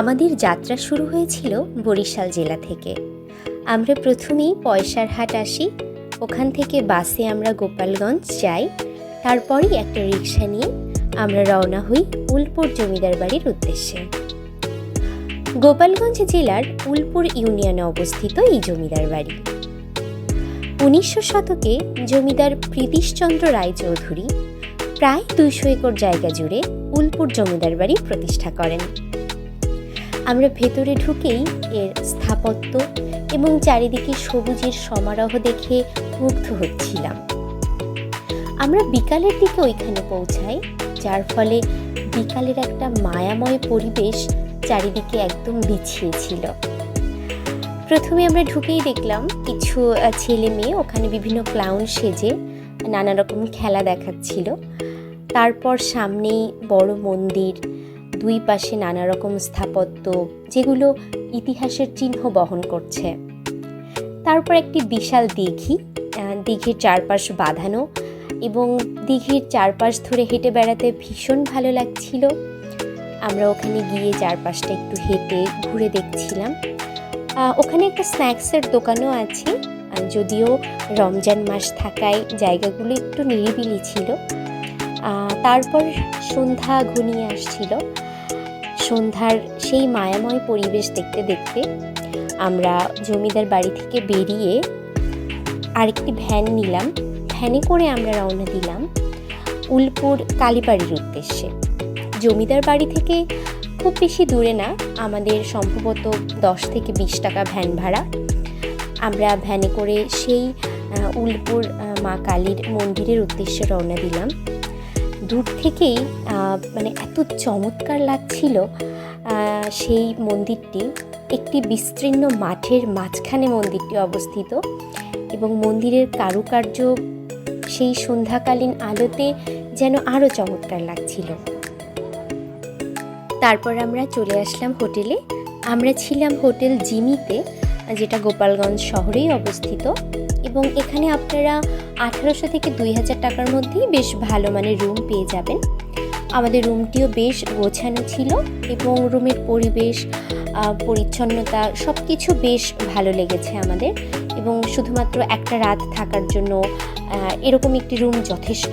আমাদের যাত্রা শুরু হয়েছিল বরিশাল জেলা থেকে। আমরা প্রথমেই পয়সার হাট আসি, ওখান থেকে বাসে আমরা গোপালগঞ্জ যাই, তারপরই একটা রিক্সা নিয়ে আমরা রওনা হই উলপুর জমিদার বাড়ির উদ্দেশ্যে। গোপালগঞ্জ জেলার উলপুর ইউনিয়নে অবস্থিত এই জমিদার বাড়ি। উনিশশো শতকে জমিদার প্রীতিশচন্দ্র রায়চৌধুরী প্রায় দুইশো একর জায়গা জুড়ে উলপুর জমিদার বাড়ি প্রতিষ্ঠা করেন। আমরা ভেতরে ঢুকেই এর স্থাপত্য এবং চারিদিকে সবুজের সমারোহ দেখে মুগ্ধ হচ্ছিলাম। আমরা বিকালের দিকে ওইখানে পৌঁছাই, যার ফলে বিকালের একটা মায়াময় পরিবেশ চারিদিকে একদম বিছিয়ে ছিল। প্রথমে আমরা ঢুকেই দেখলাম কিছু ছেলে মেয়ে ওখানে বিভিন্ন ক্লাউন সেজে নানা রকম খেলা দেখাচ্ছিল। তারপর সামনেই বড় মন্দির দুই পাশে নানা রকম স্থাপত্য যেগুলো ইতিহাসের চিহ্ন বহন করছে। তারপর একটি বিশাল দিঘি দিঘির চারপাশ বাঁধানো এবং দিঘির চারপাশ ধরে হেঁটে বেড়াতে ভীষণ ভালো লাগছিল। আমরা ওখানে গিয়ে চারপাশটা একটু হেঁটে ঘুরে দেখছিলাম। ওখানে একটা স্ন্যাক্সের দোকানও আছে। যদিও রমজান মাস থাকায় জায়গাগুলো একটু নিরিবিলি ছিল। তারপর সন্ধ্যা ঘনিয়ে আসছিল। সন্ধ্যার সেই মায়াময় পরিবেশ দেখতে দেখতে আমরা জমিদার বাড়ি থেকে বেরিয়ে আরেকটি ভ্যান নিলাম। ভ্যানে করে আমরা রওনা দিলাম উলপুর কালীবাড়ির উদ্দেশ্যে। জমিদার বাড়ি থেকে খুব বেশি দূরে না, আমাদের সম্ভবত দশ থেকে বিশ টাকা ভ্যান ভাড়া। আমরা ভ্যানে করে সেই উলপুর মা কালীর মন্দিরের উদ্দেশ্যে রওনা দিলাম। দূর থেকেই মানে এত চমৎকার লাগছিল সেই মন্দিরটি। একটি বিস্তীর্ণ মাঠের মাঝখানে মন্দিরটি অবস্থিত এবং মন্দিরের কারুকার্য সেই সন্ধ্যাকালীন আলোতে যেন আরও চমৎকার লাগছিল। তারপর আমরা চলে আসলাম হোটেলে। আমরা ছিলাম হোটেল জিমিতে, যেটা গোপালগঞ্জ শহরেই অবস্থিত। এবং এখানে আপনারা আঠারোশো থেকে দুই হাজার টাকার মধ্যেই বেশ ভালো মানের রুম পেয়ে যাবেন। আমাদের রুমটিও বেশ গোছানো ছিল এবং রুমের পরিবেশ পরিচ্ছন্নতা সব কিছু বেশ ভালো লেগেছে আমাদের এবং শুধুমাত্র একটা রাত থাকার জন্য এরকম একটি রুম যথেষ্ট।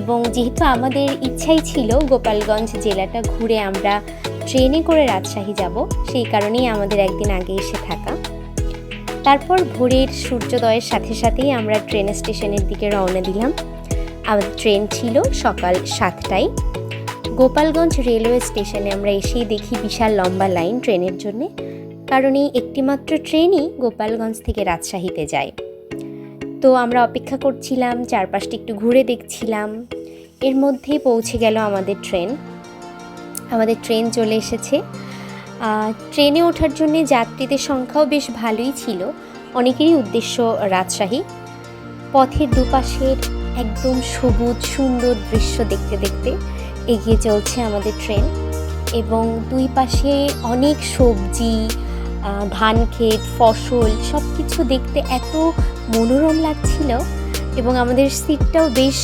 এবং যেহেতু আমাদের ইচ্ছাই ছিল গোপালগঞ্জ জেলাটা ঘুরে আমরা ট্রেনে করে রাজশাহী যাব, সেই কারণেই আমাদের একদিন আগে এসে থাকা। তারপর ভোরের সূর্যোদয়ের সাথে সাথেই আমরা ট্রেন স্টেশনের দিকে রওনা দিলাম। আমাদের ট্রেন ছিল সকাল সাতটায়। গোপালগঞ্জ রেলওয়ে স্টেশনে আমরা এসেই দেখি বিশাল লম্বা লাইন ট্রেনের জন্যে, কারণ এই একটিমাত্র ট্রেনই গোপালগঞ্জ থেকে রাজশাহীতে যায়। তো আমরা অপেক্ষা করছিলাম, চারপাশটি একটু ঘুরে দেখছিলাম। এর মধ্যেই পৌঁছে গেল আমাদের ট্রেন। আমাদের ট্রেন চলে এসেছে। ট্রেনে ওঠার জন্য যাত্রীদের সংখ্যাও বেশ ভালোই ছিল। অনেকেরই উদ্দেশ্য রাজশাহী। পথের দুপাশের একদম সবুজ, সুন্দর দৃশ্য দেখতে দেখতে এগিয়ে চলছে আমাদের ট্রেন এবং দুই পাশে অনেক সবজি ধান ক্ষেত, ফসল সব কিছু দেখতে এত মনোরম লাগছিল এবং আমাদের সিটটাও বেশ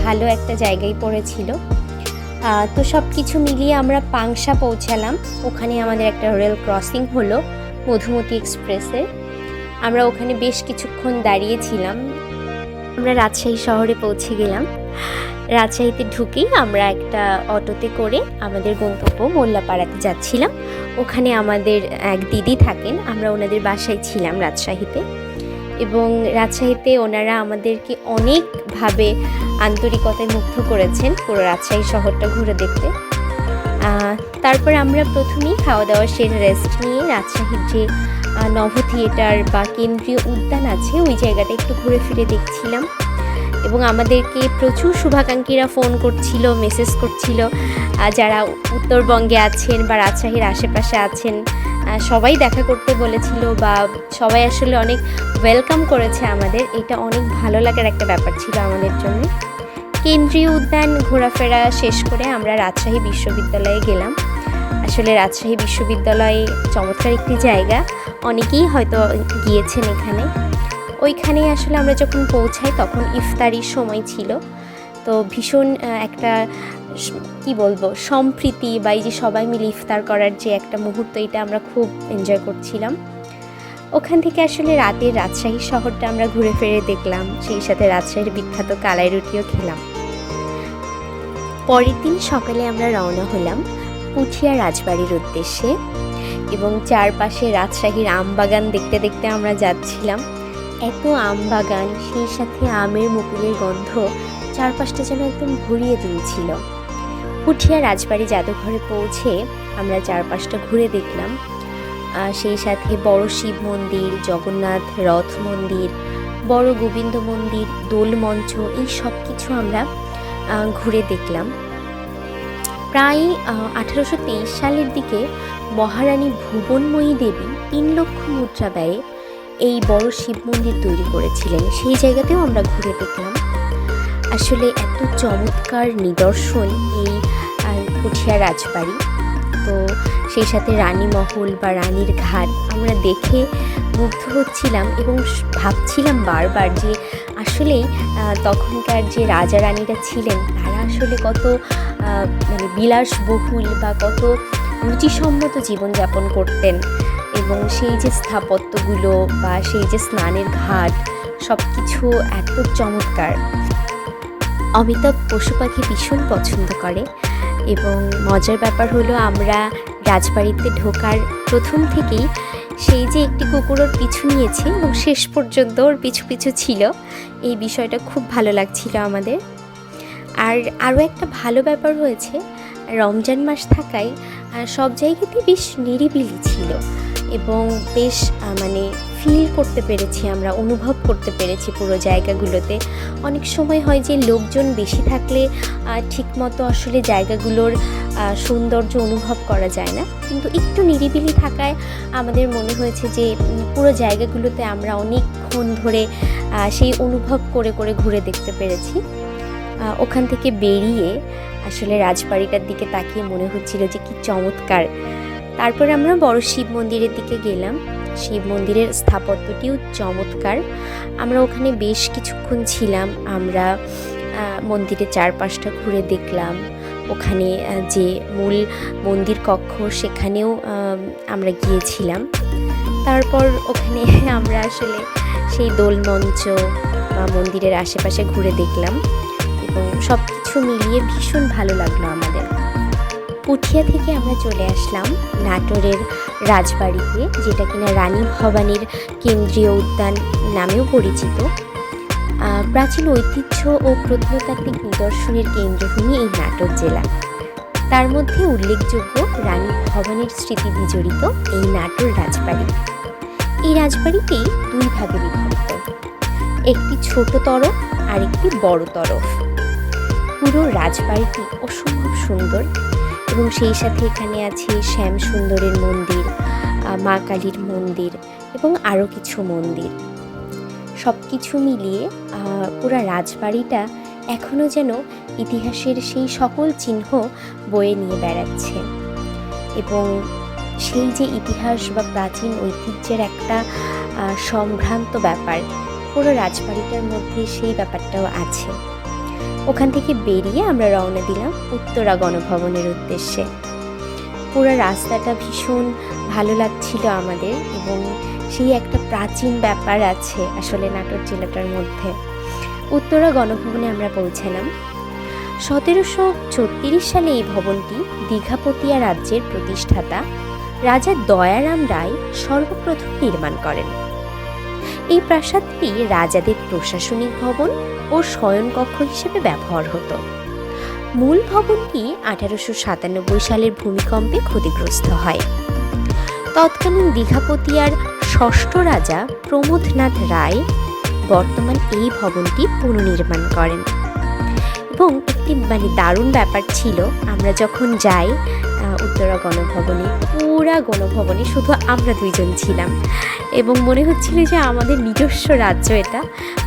ভালো একটা জায়গায় পড়েছিল। তো সব কিছু মিলিয়ে আমরা পাংশা পৌঁছালাম। ওখানে আমাদের একটা রেল ক্রসিং হলো, মধুমতি এক্সপ্রেসের আমরা ওখানে বেশ কিছুক্ষণ দাঁড়িয়েছিলাম। আমরা রাজশাহী শহরে পৌঁছে গেলাম। রাজশাহীতে ঢুকেই আমরা একটা অটোতে করে আমাদের গন্তব্য মোল্লাপাড়াতে যাচ্ছিলাম। ওখানে আমাদের এক দিদি থাকেন, আমরা ওনাদের বাসায় ছিলাম রাজশাহীতে। এবং রাজশাহীতে ওনারা আমাদেরকে অনেকভাবে আন্তরিকতায় মুগ্ধ করেছেন পুরো রাজশাহী শহরটা ঘুরে দেখতে। তারপর আমরা প্রথমেই খাওয়া দাওয়া সেরে রেস্ট নিয়ে রাজশাহীর যে নভ থিয়েটার বা কেন্দ্রীয় উদ্যান আছে, ওই জায়গাটা একটু ঘুরে ফিরে দেখছিলাম। এবং আমাদেরকে প্রচুর শুভাকাঙ্ক্ষীরা ফোন করছিল মেসেজ করছিল। যারা উত্তরবঙ্গে আছেন বা রাজশাহীর আশেপাশে আছেন সবাই দেখা করতে বলেছিল বা সবাই আসলে অনেক ওয়েলকাম করেছে আমাদের। এটা অনেক ভালো লাগার একটা ব্যাপার ছিল আমাদের জন্য। কেন্দ্রীয় উদ্যান ঘোরাফেরা শেষ করে আমরা রাজশাহী বিশ্ববিদ্যালয়ে গেলাম। আসলে রাজশাহী বিশ্ববিদ্যালয় চমৎকার একটি জায়গা। অনেকেই হয়তো গিয়েছেন এখানে। ওইখানে আসলে আমরা যখন পৌঁছাই তখন ইফতারির সময় ছিল। তো ভীষণ একটা কি বলব, সম্প্রীতি বা এই যে সবাই মিলে ইফতার করার যে একটা মুহূর্ত, এটা আমরা খুব এনজয় করছিলাম। ওখান থেকে আসলে রাতের রাজশাহী শহরটা আমরা ঘুরে ফিরে দেখলাম, সেই সাথে রাজশাহীর বিখ্যাত কালাই রুটিও খেলাম। পরের দিন সকালে আমরা রওনা হলাম পুঠিয়া রাজবাড়ির উদ্দেশ্যে এবং চারপাশে রাজশাহীর আম বাগান দেখতে দেখতে আমরা যাচ্ছিলাম। এত আম বাগান সেই সাথে আমের মুকুলের গন্ধ, চারপাশটা যেন একদম ভরিয়ে তুলছিল। পুঠিয়া রাজবাড়ি জাদুঘরে পৌঁছে আমরা চারপাশটা ঘুরে দেখলাম। সেই সাথে বড় শিব মন্দির, জগন্নাথ রথ মন্দির, বড় গোবিন্দ মন্দির, দোল মঞ্চ, এই সব কিছু আমরা ঘুরে দেখলাম। প্রায় আঠারোশো তেইশ সালের দিকে মহারানী ভুবনময়ী দেবী তিন লক্ষ মুদ্রা ব্যয়ে এই বড় শিব মন্দির তৈরি করেছিলেন। সেই জায়গাতেও আমরা ঘুরে দেখলাম। আসলে এত চমৎকার নিদর্শন এই পুঠিয়া রাজবাড়ি। তো সেই সাথে রানী মহল বা রানীর ঘাট আমরা দেখে মুগ্ধ হচ্ছিলাম এবং ভাবছিলাম বারবার যে আসলেই তখনকার যে রাজা রানীরা ছিলেন, তারা আসলে কত মানে বিলাসবহুল বা কত রুচিসম্মত জীবনযাপন করতেন এবং সেই যে স্থাপত্যগুলো বা সেই যে স্নানের ঘাট সব কিছু এত চমৎকার। অমিতাভ পশু পাখি ভীষণ পছন্দ করে এবং মজার ব্যাপার হলো আমরা রাজবাড়িতে ঢোকার প্রথম থেকেই সেই যে একটি কুকুর ওর পিছু নিয়েছে এবং শেষ পর্যন্ত ওর পিছু পিছু ছিল, এই বিষয়টা খুব ভালো লাগছিল আমাদের। আর আরও একটা ভালো ব্যাপার হয়েছে, রমজান মাস থাকায় সব জায়গাতেই বেশ নিরিবিলি ছিল এবং বেশ মানে ফিল করতে পেরেছি, আমরা অনুভব করতে পেরেছি পুরো জায়গাগুলোতে। অনেক সময় হয় যে লোকজন বেশি থাকলে ঠিকমতো আসলে জায়গাগুলোর সৌন্দর্য অনুভব করা যায় না। কিন্তু একটু নিরিবিলি থাকায় আমাদের মনে হয়েছে যে পুরো জায়গাগুলোতে আমরা অনেকক্ষণ ধরে সেই অনুভব করে করে ঘুরে দেখতে পেরেছি। ওখান থেকে বেরিয়ে আসলে রাজবাড়িটার দিকে তাকিয়ে মনে হচ্ছিল যে কি চমৎকার। তারপরে আমরা বড় শিব মন্দিরের দিকে গেলাম। শিব মন্দিরের স্থাপত্যটিও চমৎকার। আমরা ওখানে বেশ কিছুক্ষণ ছিলাম, আমরা মন্দিরের চারপাশটা ঘুরে দেখলাম। ওখানে যে মূল মন্দির কক্ষ সেখানেও আমরা গিয়েছিলাম। তারপর ওখানে আমরা আসলে সেই দোলমঞ্চ বা মন্দিরের আশেপাশে ঘুরে দেখলাম এবং সব কিছু মিলিয়ে ভীষণ ভালো লাগল আমাদের। পুঠিয়া থেকে আমরা চলে আসলাম নাটোরের রাজবাড়িতে, যেটা কিনা রানী ভবানীর কেন্দ্রীয় উদ্যান নামেও পরিচিত। প্রাচীন ঐতিহ্য ও প্রত্নতাত্ত্বিক নিদর্শনের কেন্দ্রভূমি এই নাটোর জেলা। তার মধ্যে উল্লেখযোগ্য রানী ভবানীর স্মৃতি বিজড়িত এই নাটোর রাজবাড়ি। এই রাজবাড়িটি দুই ভাগে বিভক্ত। একটি ছোট তরফ আর একটি বড় তরফ। পুরো রাজবাড়িটি অসম্ভব সুন্দর। এবং সেই সাথে এখানে আছে শ্যাম সুন্দরের মন্দির মা কালীর মন্দির এবং আরও কিছু মন্দির। সব কিছু মিলিয়ে পুরো রাজবাড়িটা এখনও যেন ইতিহাসের সেই সকল চিহ্ন বয়ে নিয়ে বেড়াচ্ছে। এবং সেই যে ইতিহাস বা প্রাচীন ঐতিহ্যের একটা সম্ভ্রান্ত ব্যাপার, পুরো রাজবাড়িটার মধ্যে সেই ব্যাপারটাও আছে। ওখান থেকে বেরিয়ে আমরা রওনা দিলাম উত্তরা গণভবনের উদ্দেশ্যে। পুরো রাস্তাটা ভীষণ ভালো লাগছিল আমাদের এবং সেই একটা প্রাচীন ব্যাপার আছে আসলে নাটোর জেলাটার মধ্যে। উত্তরা গণভবনে আমরা পৌঁছালাম। সতেরোশো ছত্রিশ সালে এই ভবনটি দীঘাপতিয়া রাজ্যের প্রতিষ্ঠাতা রাজা দয়ারাম রায় সর্বপ্রথম নির্মাণ করেন। এই প্রাসাদটি রাজাদের প্রশাসনিক ভবন ও শয়নকক্ষ হিসেবে ব্যবহার হতো। মূল ভবনটি আঠারোশো সাতানব্বই সালের ভূমিকম্পে ক্ষতিগ্রস্ত হয়। তৎকালীন দীঘাপতিয়ার ষষ্ঠ রাজা প্রমোদনাথ রায় বর্তমান এই ভবনটি পুনর্নির্মাণ করেন। এবং একটি মানে দারুণ ব্যাপার ছিল, আমরা যখন যাই উত্তরা গণভবনে, পুরা গণভবনে শুধু আমরা দুইজন ছিলাম। এবং মনে হচ্ছিল যে আমাদের নিজস্ব রাজ্য এটা।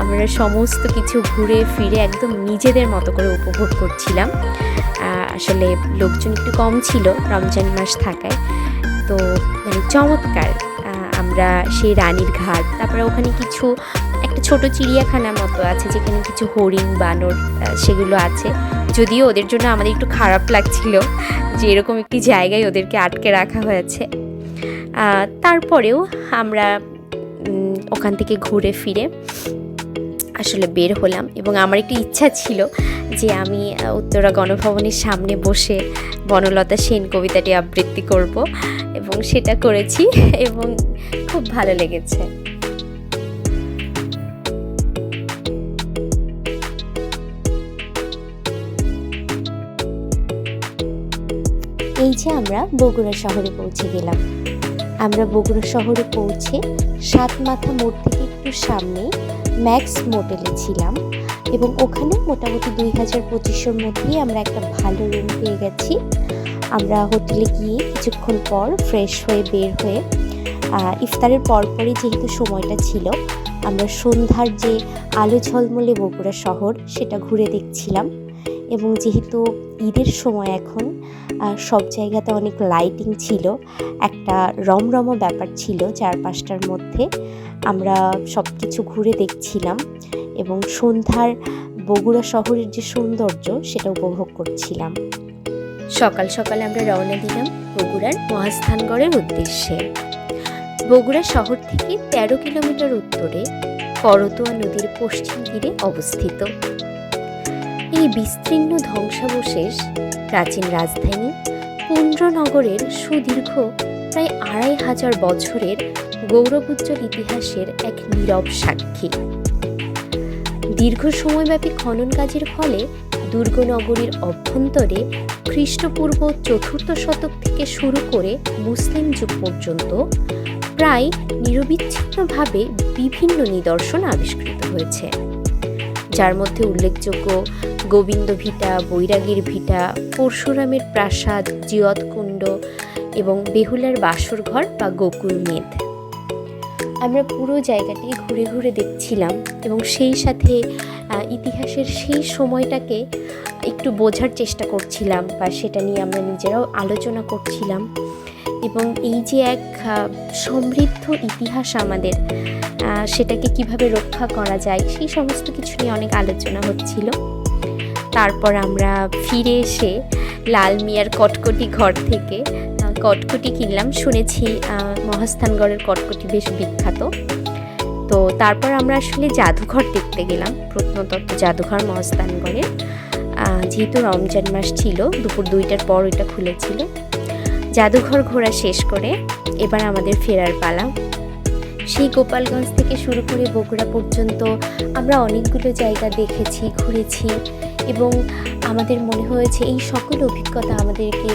আমরা সমস্ত কিছু ঘুরে ফিরে একদম নিজেদের মতো করে উপভোগ করছিলাম। আসলে লোকজন একটু কম ছিল রমজান মাস থাকায়। তো মানে চমৎকার আমরা সেই রানীর ঘাট, তারপরে ওখানে কিছু, একটা ছোট চিড়িয়াখানা মতো আছে, যেখানে কিছু হরিণ, বানর সেগুলো আছে। যদিও ওদের জন্য আমাদের একটু খারাপ লাগছিল যে এরকম একটি জায়গায় ওদেরকে আটকে রাখা হয়েছে। তারপরেও আমরা ওখান থেকে ঘুরে ফিরে আসলে বের হলাম এবং আমার একটি ইচ্ছা ছিল যে আমি উত্তরা গণভবনের সামনে বসে বনলতা সেন কবিতাটি আবৃত্তি করব এবং সেটা করেছি এবং খুব ভালো লেগেছে। এই যে আমরা বগুড়া শহরে পৌঁছে গেলাম। আমরা বগুড়া শহরে পৌঁছে সাত মাথা মোড় থেকে একটু সামনে ম্যাক্স মোটেলে ছিলাম এবং ওখানে মোটামুটি দুই হাজার পঁচিশের মধ্যেই আমরা একটা ভালো রুম পেয়ে গেছি। আমরা হোটেলে গিয়ে কিছুক্ষণ পর ফ্রেশ হয়ে বের হয়ে ইফতারের পরপরই যেহেতু সময়টা ছিল, আমরা সন্ধ্যার যে আলো ঝলমলে বগুড়া শহর সেটা ঘুরে দেখছিলাম। এবং যেহেতু ঈদের সময় এখন সব জায়গাতে অনেক লাইটিং ছিল, একটা রমরমা ব্যাপার ছিল চারপাশটার মধ্যে, আমরা সব কিছু ঘুরে দেখছিলাম এবং সন্ধ্যার বগুড়া শহরের যে সৌন্দর্য সেটা উপভোগ করছিলাম। সকাল সকালে আমরা রওনা দিলাম বগুড়ার মহাস্থানগড়ের উদ্দেশ্যে। বগুড়া শহর থেকে তেরো কিলোমিটার উত্তরে করতোয়া নদীর পশ্চিম তীরে অবস্থিত। এই বিস্তীর্ণ ধ্বংসাবশেষ প্রাচীন রাজধানী পুন্ড্রনগরের সুদীর্ঘ প্রায় আড়াই হাজার বছরের গৌরবোজ্জ্বল ইতিহাসের এক নীরব সাক্ষী। দীর্ঘ সময়ব্যাপী খনন কাজের ফলে দুর্গনগরীর অভ্যন্তরে খ্রিস্টপূর্ব চতুর্থ শতক থেকে শুরু করে মুসলিম যুগ পর্যন্ত প্রায় নিরবিচ্ছিন্নভাবে বিভিন্ন নিদর্শন আবিষ্কৃত হয়েছে। যার মধ্যে উল্লেখযোগ্য গোবিন্দ ভিটা, বৈরাগীর ভিটা, পরশুরামের প্রাসাদ জিয়তকুণ্ড এবং বেহুলার বাসরঘর বা গোকুল মেদ। আমরা পুরো জায়গাটি ঘুরে ঘুরে দেখছিলাম এবং সেই সাথে ইতিহাসের সেই সময়টাকে একটু বোঝার চেষ্টা করছিলাম বা সেটা নিয়ে আমরা নিজেরাও আলোচনা করছিলাম। এবং এই যে এক সমৃদ্ধ ইতিহাস আমাদের সেটাকে কীভাবে রক্ষা করা যায়, সেই সমস্ত কিছু নিয়ে অনেক আলোচনা হচ্ছিল। তারপর আমরা ফিরে এসে লাল মিয়ার কটকটি ঘর থেকে কটকটি কিনলাম। শুনেছি মহাস্থানগড়ের কটকটি বেশ বিখ্যাত। তো তারপর আমরা আসলে জাদুঘর দেখতে গেলাম, প্রত্নতত্ত্ব জাদুঘর মহাস্থানগড়ের যেহেতু রমজান মাস ছিল, দুপুর দুইটার পর ওইটা খুলেছিল। জাদুঘর ঘোরা শেষ করে এবার আমাদের ফেরার পালা। সেই গোপালগঞ্জ থেকে শুরু করে বগুড়া পর্যন্ত আমরা অনেকগুলো জায়গা দেখেছি, ঘুরেছি। এবং আমাদের মনে হয়েছে এই সকল অভিজ্ঞতা আমাদেরকে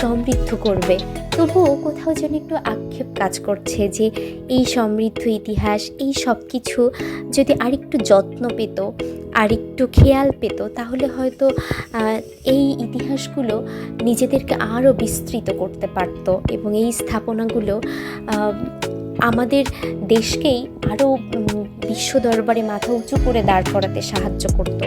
সমৃদ্ধ করবে। তবুও কোথাও যেন একটু আক্ষেপ কাজ করছে যে এই সমৃদ্ধ ইতিহাস, এই সব কিছু যদি আরেকটু যত্ন পেত, আরেকটু খেয়াল পেত, তাহলে হয়তো এই ইতিহাসগুলো নিজেদেরকে আরও বিস্তৃত করতে পারত এবং এই স্থাপনাগুলো আমাদের দেশকেই আরও বিশ্ব দরবারে মাথা উঁচু করে দাঁড় করাতে সাহায্য করতো।